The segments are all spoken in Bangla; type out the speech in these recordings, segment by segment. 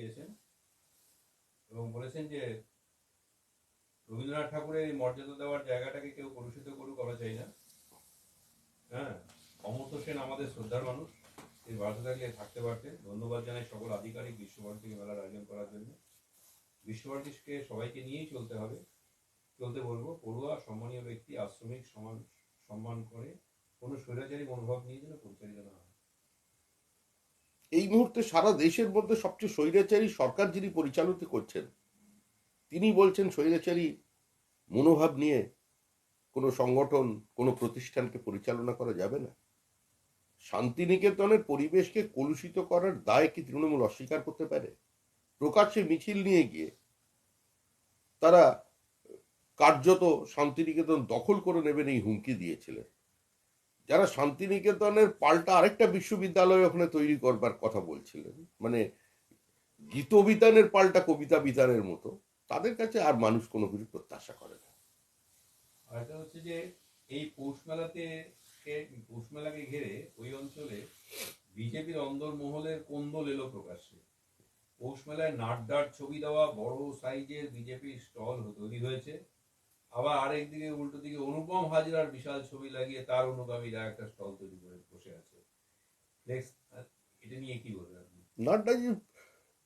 দিয়েছেন এবং বলেছেন যে রবীন্দ্রনাথ ঠাকুরের এই মর্যাদা দেওয়ার জায়গাটাকে কেউ কলুষিত করুক, আমরা চাই না। হ্যাঁ অমর্ত্য সেন আমাদের শ্রদ্ধার মানুষ। এই ভারতে থাকলে, থাকতে পারতেন। ধন্যবাদ জানাই সকল আধিকারিক বিশ্বভারতী মেলার আয়োজন করার জন্য। বিশ্বভারতীকে সবাইকে নিয়েই চলতে হবে। চলতে বলব, পড়ুয়া, সম্মানীয় ব্যক্তি, আশ্রমিক, সমান, সম্মান করে কোনো স্বৈরাচারী মনোভাব নিয়ে যেন পরিচালিত না হয়। এই মুহূর্তে সারা দেশের মধ্যে সবচেয়ে স্বৈরাচারী সরকার যিনি পরিচালিত করছেন, তিনি বলছেন স্বৈরাচারী মনোভাব নিয়ে কোনো সংগঠন, কোনো প্রতিষ্ঠানকে পরিচালনা করা যাবে না। শান্তিনিকেতনের পরিবেশকে কলুষিত করার দায় কি তৃণমূল অস্বীকার করতে পারে? প্রকাশ্যে মিছিল নিয়ে গিয়ে তারা কার্যত শান্তিনিকেতন দখল করে নেবেন এই হুমকি দিয়েছিলেন। যারা শান্তিনিকেতনের পাল্টা আরেকটা বিশ্ববিদ্যালয় ওখানে তৈরি করবার কথা বলছিলেন মানে গীতবিতানের পাল্টা কবিতা বিতানের মতো, তাদের কাছে আর মানুষ কোনো কিছু প্রত্যাশা করে না। হচ্ছে যে, এই পৌষ মেলাতে পৌষ মেলাকে ঘিরে ওই অঞ্চলে বিজেপির অন্দরমহলের কোন্দল এলো প্রকাশ্যে। পৌষ মেলায় নাড্ডার ছবি দেওয়া, বড় সাইজের বিজেপির স্টল তৈরি হয়েছে। আবার আরেক দিকে, উল্টো দিকে অনুপম হাজরার বিশাল ছবি লাগিয়ে তার অনুগামীরা একটা স্টল তৈরি করে বসে আছে। এটা নিয়ে কি বলবেন নাড্ডাজি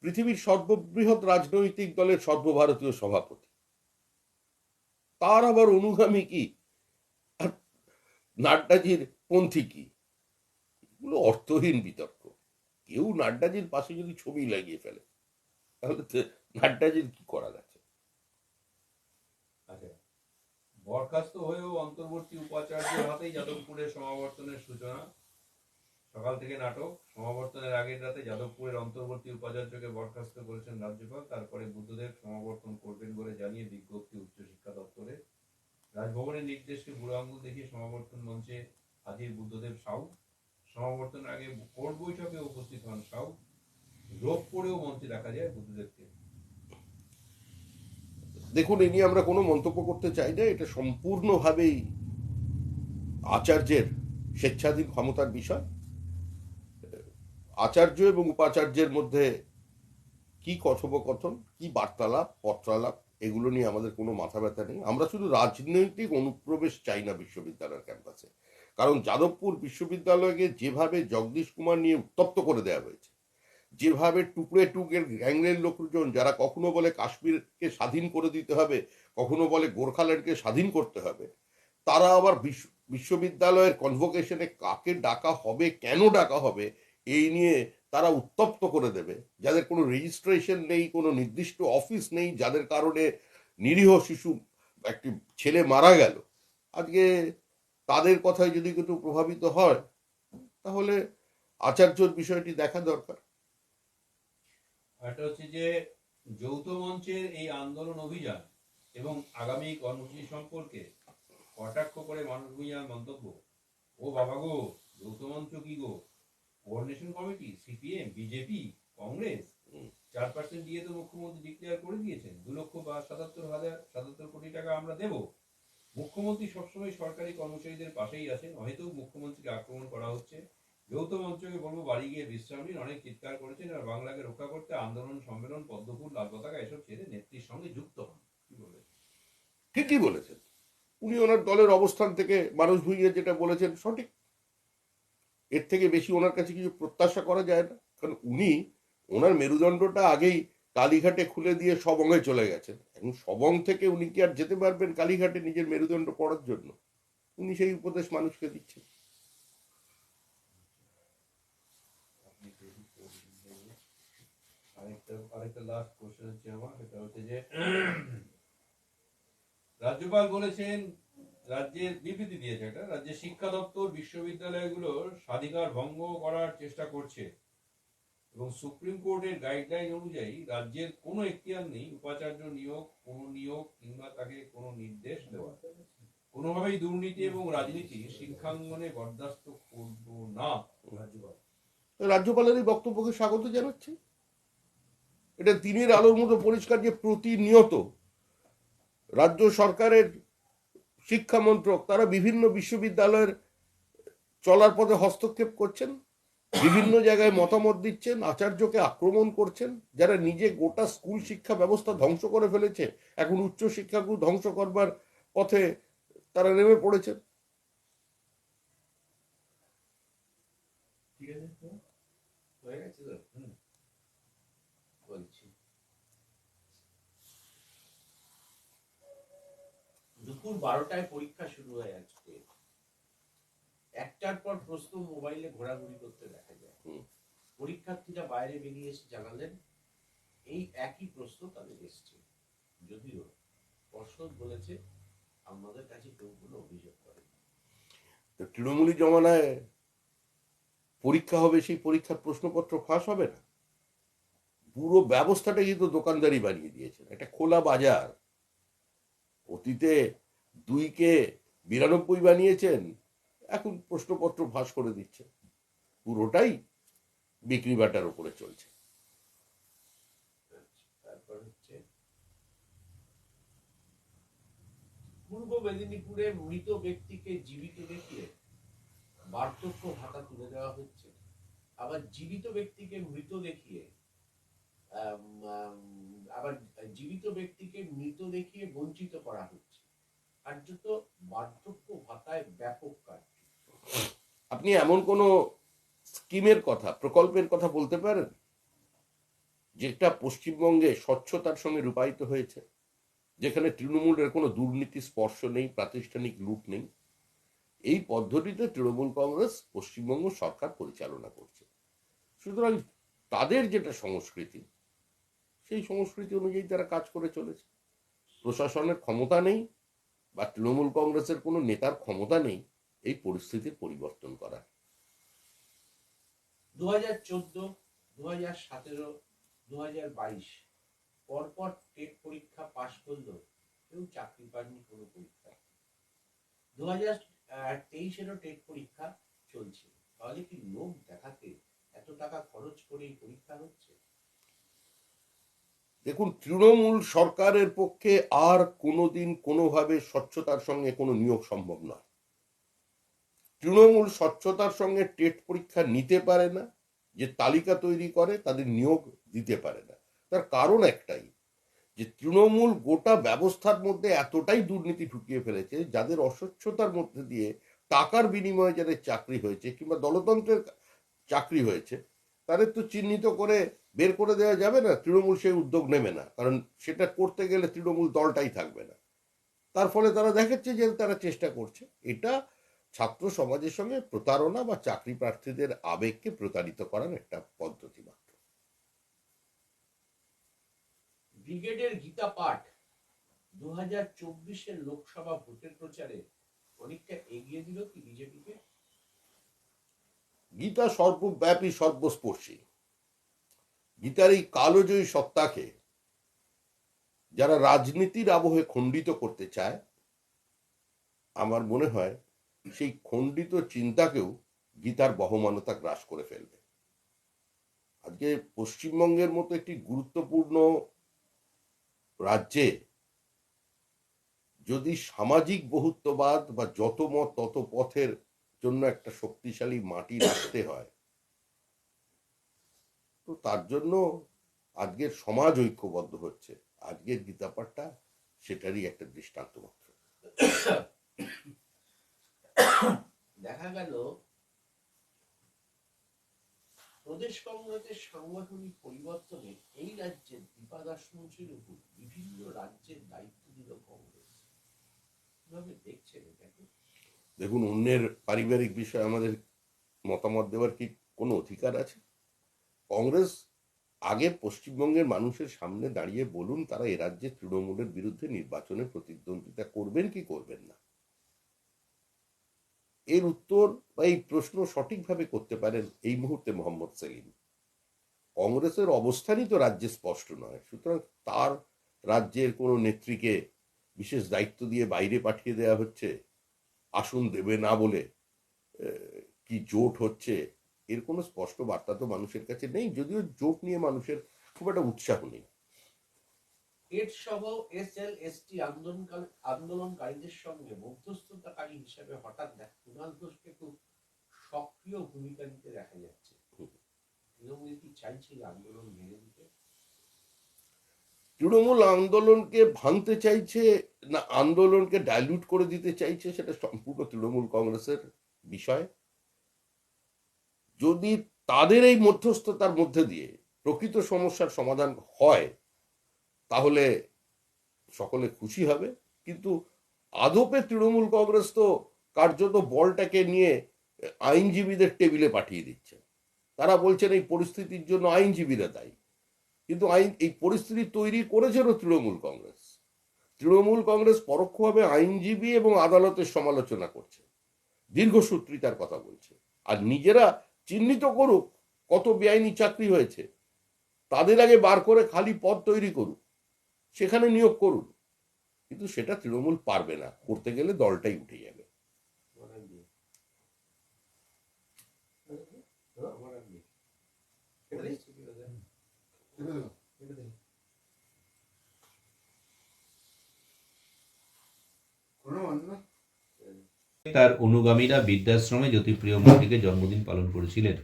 পৃথিবীর সর্ববৃহৎ রাজনৈতিক দলের সর্বভারতীয় সভাপতি। তার আবার অনুগামী কি? আর নাড্ডাজির পন্থী কি? এগুলো অর্থহীন বিতর্ক। কেউ নাড্ডাজির পাশে যদি ছবি লাগিয়ে ফেলে, তাহলে নাড্ডাজির কি করা আছে বরখাস্ত হয়েও অন্তর্বর্তী উপাচার্যের হাতেই যাদবপুরের সমাবর্তনের সূচনা। সকাল থেকে নাটক। সমাবর্তনের আগের রাতে যাদবপুরের অন্তর্বর্তী উপাচার্যকে বরখাস্ত করেছেন রাজ্যপাল। তারপরে বুদ্ধদেব সমাবর্তন করবেন বলে জানিয়ে বিজ্ঞপ্তি উচ্চশিক্ষা দপ্তরে। রাজভবনের নির্দেশকে বুড়ো আঙ্গুল দেখিয়ে সমাবর্তন মঞ্চে হাজির বুদ্ধদেব সাউ। সমাবর্তনের আগে কোর্ট বৈঠকে উপস্থিত হন সাউ। রোগ পড়েও মঞ্চে দেখা যায় বুদ্ধদেবকে। দেখুন, এ নিয়ে আমরা কোনো মন্তব্য করতে চাই না। এটা সম্পূর্ণভাবেই আচার্যের স্বেচ্ছাধীন ক্ষমতার বিষয়। আচার্য এবং উপাচার্যের মধ্যে কি কথোপকথন, কি বার্তালাপ, পত্রালাপ, এগুলো নিয়ে আমাদের কোনো মাথা ব্যথা নেই। আমরা শুধু রাজনৈতিক অনুপ্রবেশ চাই না বিশ্ববিদ্যালয়ের ক্যাম্পাসে। কারণ যাদবপুর বিশ্ববিদ্যালয়কে যেভাবে জগদীশ কুমার নিয়ে উত্তপ্ত করে দেওয়া হয়েছে যেভাবে টুকরে টুকের গ্যাংরের লোকজন, যারা কখনো বলে কাশ্মীরকে স্বাধীন করে দিতে হবে, কখনো বলে গোর্খাল্যান্ডকে স্বাধীন করতে হবে, তারা আবার বিশ্ব- বিশ্ববিদ্যালয়ের কনভোকেশনে কাকে ডাকা হবে, কেন ডাকা হবে, এই নিয়ে তারা উত্তপ্ত করে দেবে। যাদের কোনো রেজিস্ট্রেশন নেই, কোনো নির্দিষ্ট অফিস নেই, যাদের কারণে নিরীহ শিশু একটি ছেলে মারা গেল। আজকে তাদের কথায় যদি কিছু প্রভাবিত হয়, তাহলে আচার্যর বিষয়টি দেখা দরকার। একটা হচ্ছে যে যৌথ মঞ্চের এই আন্দোলন অভিযান এবং আগামী কর্মসূচি সম্পর্কে কটাক্ষ করে মানুষ ভূঁইয়ার মন্তব্য। ও বাবা গো যৌথ মঞ্চ কি গো? Coordination committee CPM BJP Congress চার পার্সেন্ট দিয়ে তো মুখ্যমন্ত্রী ডিক্লেয়ার করে দিয়েছেন। দু লক্ষ বা সাতাত্তর হাজার সাতাত্তর কোটি টাকা আমরা দেব। মুখ্যমন্ত্রী সবসময় সরকারি কর্মচারীদের পাশেই আছেন হয়তো মুখ্যমন্ত্রীকে আক্রমণ করা হচ্ছে। যৌথ মঞ্চকে বলব বাড়ি গিয়ে বিশ্রাম নিন, অনেক চিৎকার করেছেন আর বাংলাকে রক্ষা করতে আন্দোলন, সম্মেলন, পদ্মফুল, লাল পতাকা এসব ছেড়ে নেত্রীর সঙ্গে যুক্ত হন। কি বলবেন ঠিকই বলেছেন। উনি ওনার দলের অবস্থান থেকে মানুষ ভুইয়ে যেটা বলেছেন সঠিক। এর থেকে বেশি ওনার কাছে কিছু প্রত্যাশা করা যায় না। কারণ উনি ওনার মেরুদণ্ডটা আগেই কালীঘাটে খুলে দিয়ে সবঙ্গে চলে গেছেন। এখন সবং থেকে উনি কি আর যেতে পারবেন কালীঘাটে নিজের মেরুদণ্ড পড়ার জন্য? উনি সেই উপদেশ মানুষকে দিচ্ছেন আপনি একটু edit করে দিন দেখব। রাজ্যপাল বলেছেন, রাজ্যের বিবৃতি দিয়েছে এটা রাজ্যের শিক্ষা দপ্তর বিশ্ববিদ্যালয়গুলোর স্বাধিকার ভঙ্গ করার চেষ্টা করছে। এবং সুপ্রিম কোর্টের গাইডলাইন অনুযায়ী রাজ্যের কোনো এখতিয়ার নেই, উপাচার্য নিয়োগ, কোনো নিয়োগ কিংবা তাকে কোনো নির্দেশ দেওয়া। কোনোভাবেই দুর্নীতি এবং রাজনীতি শিক্ষাঙ্গনে বরদাস্ত করব না। রাজ্যপাল রাজ্যপালের এই বক্তব্যকে স্বাগত জানাচ্ছি। এটা দিনের আলোর মতো পরিষ্কার যে প্রতিনিয়ত রাজ্য সরকারের শিক্ষা মন্ত্রক, তারা বিভিন্ন বিশ্ববিদ্যালয়ের চলার পথে হস্তক্ষেপ করছেন, বিভিন্ন জায়গায় মতামত দিচ্ছেন, আচার্যকে আক্রমণ করছেন, যারা নিজে গোটা স্কুল শিক্ষা ব্যবস্থা ধ্বংস করে ফেলেছে, এখন উচ্চ শিক্ষাকেও ধ্বংস করবার পথে তারা নেমে পড়েছেন ঠিক আছে তো? হয়ে গেছে তো হুম। বলছি দুপুর বারোটায় পরীক্ষা শুরু হয় আজকে। একটার পর প্রশ্ন মোবাইলে ঘোরাঘুরি করতে দেখা যায়। পরীক্ষার্থীরা বাইরে বেরিয়ে এসে জানালেন এই একই প্রশ্ন তাদের এসছে। যদিও পর্ষদ বলেছে আমাদের কাছে কেউ কোনো অভিযোগ করে তো তৃণমূলী জমানায় পরীক্ষা হবে সেই পরীক্ষার প্রশ্নপত্র ফাঁস হবে না? পুরো ব্যবস্থাটা কিন্তু দোকানদারি বানিয়ে দিয়েছেন। একটা খোলা বাজার অতীতে দুইকে বিরানব্বই বানিয়েছেন, এখন প্রশ্নপত্র ফাঁস করে দিচ্ছে। পুরোটাই বিক্রি বাটার উপরে চলছে। পূর্ব মেদিনীপুরে মৃত ব্যক্তিকে জীবিত দেখিয়ে বার্ধক্য ভাতা তুলে দেওয়া হচ্ছে। আবার জীবিত ব্যক্তিকে মৃত দেখিয়ে আবার জীবিত ব্যক্তিকে মৃত দেখিয়ে বঞ্চিত করা হচ্ছে। কার্যত বার্ধক্য ভাতায় ব্যাপক কাজ আপনি এমন কোনো স্কিমের কথা, প্রকল্পের কথা বলতে পারেন? যেটা পশ্চিমবঙ্গে স্বচ্ছতার সঙ্গে রূপায়িত হয়েছে, যেখানে তৃণমূলের কোনো দুর্নীতি, স্পর্শ নেই, প্রাতিষ্ঠানিক লুট নেই। এই পদ্ধতিতে তৃণমূল কংগ্রেস পশ্চিমবঙ্গ সরকার পরিচালনা করছে। সুতরাং তাদের যেটা সংস্কৃতি, সেই সংস্কৃতি অনুযায়ী তারা কাজ করে চলেছে। প্রশাসনের ক্ষমতা নেই বা তৃণমূল কংগ্রেসের কোনো নেতার ক্ষমতা নেই, এই পরিস্থিতির পরিবর্তন করা। দু হাজার চোদ্দ দু হাজার সতেরো দু হাজার বাইশ, পরপর টেট পরীক্ষা পাশ করলেও কেউ চাকরি পায়নি কোনো পরীক্ষা দু হাজার তেইশেরও টেট পরীক্ষা চলছে। তাহলে কি লোক দেখাতে এত টাকা খরচ করে এই পরীক্ষা হচ্ছে? দেখুন, তৃণমূল সরকারের পক্ষে আর কোনোদিন কোনোভাবে স্বচ্ছতার সঙ্গে কোনো নিয়োগ সম্ভব নয়। তৃণমূল স্বচ্ছতার সঙ্গে টেট পরীক্ষা নিতে পারে না, যে তালিকা তৈরি করে তাদের নিয়োগ দিতে পারে না। তার কারণ একটাই, যে তৃণমূল গোটা ব্যবস্থার মধ্যে এতটাই দুর্নীতি ঢুকিয়ে ফেলেছে, যাদের অস্বচ্ছতার মধ্যে দিয়ে টাকার বিনিময়ে যাদের চাকরি হয়েছে কিংবা দলতন্ত্রের চাকরি হয়েছে তাদের তো চিহ্নিত করে বের করে দেওয়া যাবে না, তৃণমূল সেই উদ্যোগ নেবে না। কারণ সেটা করতে গেলে তৃণমূল দলটাই থাকবে না। তার ফলে তারা দেখাচ্ছে যে তারা চেষ্টা করছে। এটা ছাত্র সমাজের সঙ্গে প্রতারণা বা চাকরি প্রার্থীদের আবেগকে প্রতারিত করার একটা পদ্ধতি মাত্র। ব্রিগেডের গীতা পাঠ দু হাজার চব্বিশের লোকসভা ভোটের প্রচারে অনেকটা এগিয়ে দিল কি বিজেপিকে? গীতা সর্বব্যাপী সর্বস্পর্শী। গীতার এই কালোজয়ী সত্তাকে যারা রাজনীতির আবহে খণ্ডিত করতে চায়, আমার মনে হয় সেই খণ্ডিত চিন্তাকেও গীতার বহমানতা গ্রাস করে ফেলবে। আজকে পশ্চিমবঙ্গের মতো একটি গুরুত্বপূর্ণ রাজ্যে যদি সামাজিক বহুত্ববাদ বা যত মত তত পথের জন্য একটা শক্তিশালী মাটি রাখতে হয়। তো তার জন্য আজকের সমাজ ঐক্যবদ্ধ হচ্ছে। আজকের গীতাপাঠটা সেটারই একটা দৃষ্টান্ত মাত্র। দেখা গেল, প্রদেশ কংগ্রেসের সাংগঠনিক পরিবর্তনে এই রাজ্যের দীপা দাসমুচির উপর বিভিন্ন রাজ্যের দায়িত্ব দিল কংগ্রেস। কীভাবে দেখছেন এটাকে? দেখুন, অন্যের পারিবারিক বিষয়ে আমাদের মতামত দেওয়ার কি কোনো অধিকার আছে? কংগ্রেস আগে পশ্চিমবঙ্গের মানুষের সামনে দাঁড়িয়ে বলুন, তারা এ রাজ্যে তৃণমূলের বিরুদ্ধে নির্বাচনে প্রতিদ্বন্দ্বিতা করবেন কি করবেন না? এর উত্তর বা এই প্রশ্ন সঠিকভাবে করতে পারেন এই মুহূর্তে মোহাম্মদ সেলিম। কংগ্রেসের অবস্থানই তো রাজ্যে স্পষ্ট নয়, সুতরাং তার রাজ্যের কোনো নেত্রীকে বিশেষ দায়িত্ব দিয়ে বাইরে পাঠিয়ে দেওয়া হচ্ছে আসন দেবে না বলে কি জোট হচ্ছে? এর কোনো স্পষ্ট বার্তা তো মানুষের কাছে নেই যদিও জোট নিয়ে মানুষের খুব একটা উৎসাহ নেই। সহ এস এল এস টি আন্দোলনকারী আন্দোলনকারীদের সঙ্গে মধ্যস্থতাকারী হিসেবে হঠাৎ কুণাল ঘোষকে খুব সক্রিয় ভূমিকা নিতে দেখা যাচ্ছে। তৃণমূল কি চাইছে আন্দোলন তৃণমূল আন্দোলনকে ভাঙতে চাইছে না আন্দোলনকে ডাইলুট করে দিতে চাইছে সেটা সম্পূর্ণ তৃণমূল কংগ্রেসের বিষয়। যদি তাদের এই মধ্যস্থতার মধ্যে দিয়ে প্রকৃত সমস্যার সমাধান হয়, তাহলে সকলে খুশি হবে। কিন্তু আদপে তৃণমূল কংগ্রেস তো কার্যত বলটাকে নিয়ে আইনজীবীদের টেবিলে পাঠিয়ে দিচ্ছে। তারা বলছেন এই পরিস্থিতির জন্য আইনজীবীরা দায়ী। কিন্তু আইন, এই পরিস্থিতি তৈরি করেছিল তৃণমূল কংগ্রেস। তৃণমূল কংগ্রেস পরোক্ষভাবে আইনজীবী এবং আদালতের সমালোচনা করছে। দীর্ঘসূত্রিতার কথা বলছে। আর নিজেরা চিহ্নিত করুক কত বেআইনি চাকরি হয়েছে। তাদের আগে বার করে খালি পদ তৈরি করুক। সেখানে নিয়োগ করুন। কিন্তু সেটা তৃণমূল পারবে না। করতে গেলে দলটাই উঠে যাবে। আমার আর নেই। আমার আর নেই। তার অনুগামীরা বৃদ্ধাশ্রমে জ্যোতিপ্রিয় মূর্তিকে জন্মদিন পালন করেছিলেন।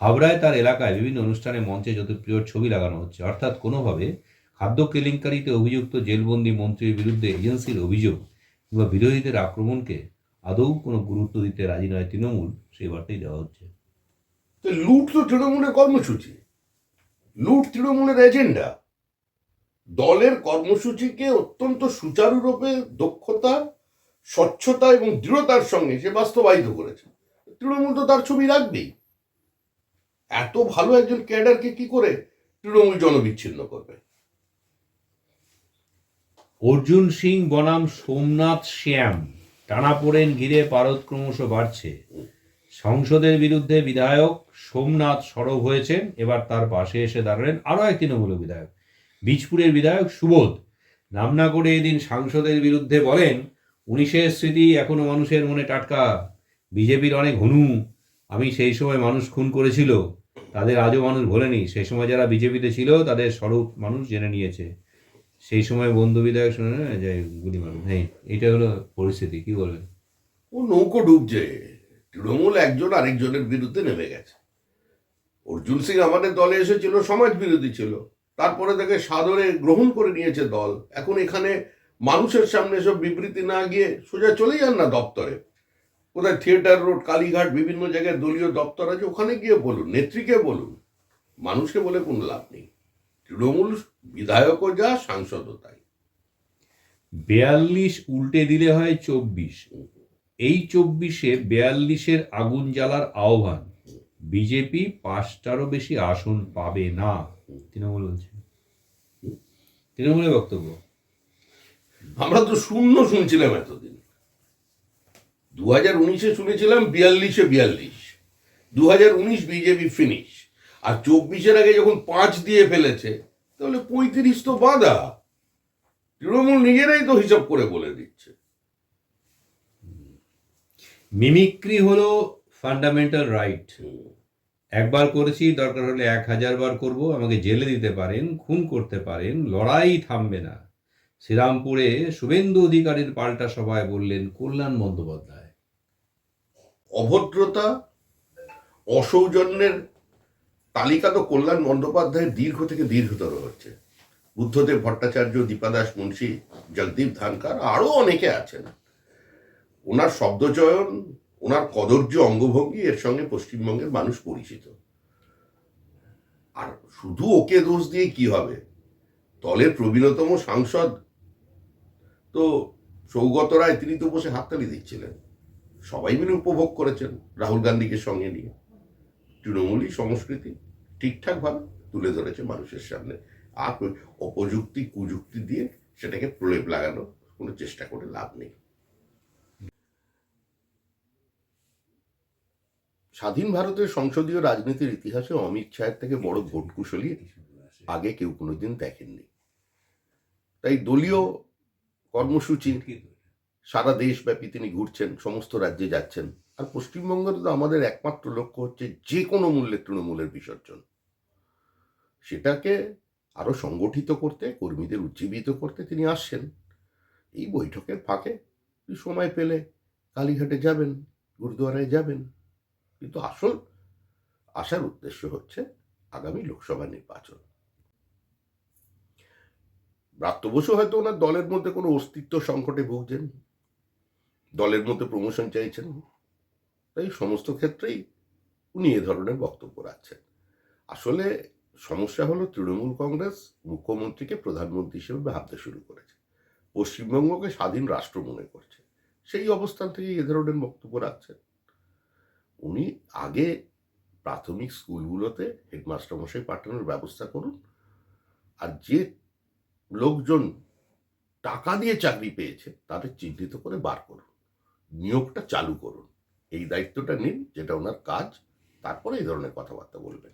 হাবড়ায় তার এলাকায় বিভিন্ন অনুষ্ঠানে মঞ্চে জ্যোতিপ্রিয়র ছবি লাগানো হচ্ছে। অর্থাৎ কোনোভাবে খাদ্য কেলেঙ্কারিতে অভিযুক্ত জেলবন্দি মন্ত্রীর বিরুদ্ধে এজেন্সির অভিযোগ কিংবা বিরোধীদের আক্রমণকে আদৌ কোনো গুরুত্ব দিতে রাজি নয় তৃণমূল সেই বার্তাই দেওয়া হচ্ছে। লুট তো তৃণমূলের কর্মসূচি। লুট তৃণমূলের এজেন্ডা। দলের কর্মসূচিকে অত্যন্ত সুচারুরূপে দক্ষতা স্বচ্ছতা এবং দৃঢ়তার সঙ্গে সে বাস্তবায়িত করেছে। তৃণমূল তো তার ছবি রাখবেই। এত ভালো একজন ক্যাডারকে কি করে তৃণমূল জনবিচ্ছিন্ন করবে? অর্জুন সিং বনাম সোমনাথ শ্যাম। টানাপোড়েন ঘিরে পারদ ক্রমশ বাড়ছে। সংসদের বিরুদ্ধে বিধায়ক সোমনাথ সরব হয়েছেন। এবার তার পাশে এসে দাঁড়ালেন আরও এক তৃণমূল বিধায়ক, বীজপুরের বিধায়ক সুবোধ। নাম না করে এদিন সাংসদের বিরুদ্ধে বলেন, উনিশের স্মৃতি এখনও মানুষের মনে টাটকা। বিজেপির অনেক হনু। আমি সেই সময় মানুষ খুন করেছিল। তাদের আজও মানুষ ভোলেনি। সেই সময় যারা বিজেপিতে ছিল, তাদের স্বরূপ মানুষ জেনে নিয়েছে। সেই সময় বন্ধু বিধায়ক শুনে যে গুলি মানুষ হ্যাঁ এটা হলো পরিস্থিতি। কি বলবেন? ও নৌকো ডুবছে। তৃণমূল একজন আরেকজনের বিরুদ্ধে নেমে গেছে। অর্জুন সিং আমাদের দলে এসেছিল, সমাজ বিরোধী ছিল। তারপরে তাকে সাদরে গ্রহণ করে নিয়েছে দল। এখন এখানে মানুষের সামনে সব বিবৃতি না গিয়ে সোজা চলে যান না দপ্তরে। কোথায় থিয়েটার রোড, কালীঘাট, বিভিন্ন জায়গায় দলীয় দপ্তর আছে, ওখানে গিয়ে বলুন, নেত্রীকে বলুন। মানুষকে বলে কোনো লাভ নেই। তৃণমূল বিধায়কও যা, সাংসদও তাই। বেয়াল্লিশ উল্টে দিলে হয় চব্বিশ। এই চব্বিশে বেয়াল্লিশের আগুন জ্বালার আহ্বান। বিজেপি পাঁচটারও বেশি আসন পাবে না, তৃণমূল বলছে। তৃণমূলের বক্তব্য? আমরা তো শূন্য শুনছিলাম এতদিন। দু হাজার উনিশে শুনেছিলাম বিয়াল্লিশে বিয়াল্লিশ দু হাজার উনিশ বিজেপি ফিনিশ আর চব্বিশের আগে যখন পাঁচ দিয়ে ফেলেছে, তাহলে পঁয়ত্রিশ তো বাঁধা। তৃণমূল নিজেরাই তো হিসাব করে বলে দিচ্ছে। মিমিক্রি হলো ফান্ডামেন্টাল রাইট একবার করেছি, দরকার হলে এক হাজার বার করব, আমাকে জেলে দিতে পারেন, খুন করতে পারেন, লড়াই থামবে না। শ্রীরামপুরে শুভেন্দু অধিকারীর পাল্টা সভায় বললেন, কল্যাণ বন্দ্যোপাধ্যায়। অভদ্রতা, অসৌজন্যের তালিকা তো কল্যাণ বন্দ্যোপাধ্যায়ের দীর্ঘ থেকে দীর্ঘতর হচ্ছে। বুদ্ধদেব ভট্টাচার্য, দীপাদাস মুন্সী, জগদীপ ধানকার, আরও অনেকে আছেন। ওনার শব্দচয়ন, ওনার কদর্য অঙ্গভঙ্গি এর সঙ্গে পশ্চিমবঙ্গের মানুষ পরিচিত। আর শুধু ওকে দোষ দিয়ে কি হবে? দলের প্রবীণতম সাংসদ। তো সৌগত রায়, তিনি তো বসে হাততালি দিচ্ছিলেন। সবাই মিলে উপভোগ করেছেন রাহুল গান্ধীকে সঙ্গে নিয়ে। তৃণমূলী সংস্কৃতি ঠিকঠাকভাবে তুলে ধরেছে মানুষের সামনে। আর অপযুক্তি, কুযুক্তি দিয়ে সেটাকে প্রলেপ লাগানো কোনো চেষ্টা করে লাভ নেই। স্বাধীন ভারতের সংসদীয় রাজনীতির ইতিহাসে অমিত শাহের থেকে বড় ভোট কুশলী আগে কেউ কোনোদিন দেখেননি। তাই দলীয় কর্মসূচি সারা দেশব্যাপী তিনি ঘুরছেন, সমস্ত রাজ্যে যাচ্ছেন। আর পশ্চিমবঙ্গের তো আমাদের একমাত্র লক্ষ্য হচ্ছে যে কোনো মূল্যে তৃণমূলের বিসর্জন। সেটাকে আরও সংগঠিত করতে, কর্মীদের উজ্জীবিত করতে তিনি আসছেন। এই বৈঠকের ফাঁকে সময় পেলে কালীঘাটে যাবেন, গুরুদুয়ারায় যাবেন। কিন্তু আসল, আসার উদ্দেশ্য হচ্ছে আগামী লোকসভা নির্বাচন। ব্রাত্য বসু হয়তো ওনার দলের মধ্যে কোনো অস্তিত্ব সংকটে ভুগছেন, দলের মধ্যে প্রমোশন চাইছেন, তাই সমস্ত ক্ষেত্রেই উনি এ ধরনের বক্তব্য রাখছেন। আসলে সমস্যা হলো তৃণমূল কংগ্রেস মুখ্যমন্ত্রীকে প্রধানমন্ত্রী হিসেবে ভাবতে শুরু করেছে। পশ্চিমবঙ্গকে স্বাধীন রাষ্ট্র মনে করছে। সেই অবস্থান থেকে এ ধরনের বক্তব্য রাখছেন। উনি আগে প্রাথমিক স্কুলগুলোতে হেডমাস্টার মশাই পাঠানোর ব্যবস্থা করুন। আর যে লোকজন টাকা দিয়ে চাকরি পেয়েছে, তাদের চিহ্নিত করে বার করুন। নিয়োগটা চালু করুন। এই দায়িত্বটা নিন, যেটা ওনার কাজ, তারপরে এই ধরনের কথাবার্তা বলবেন।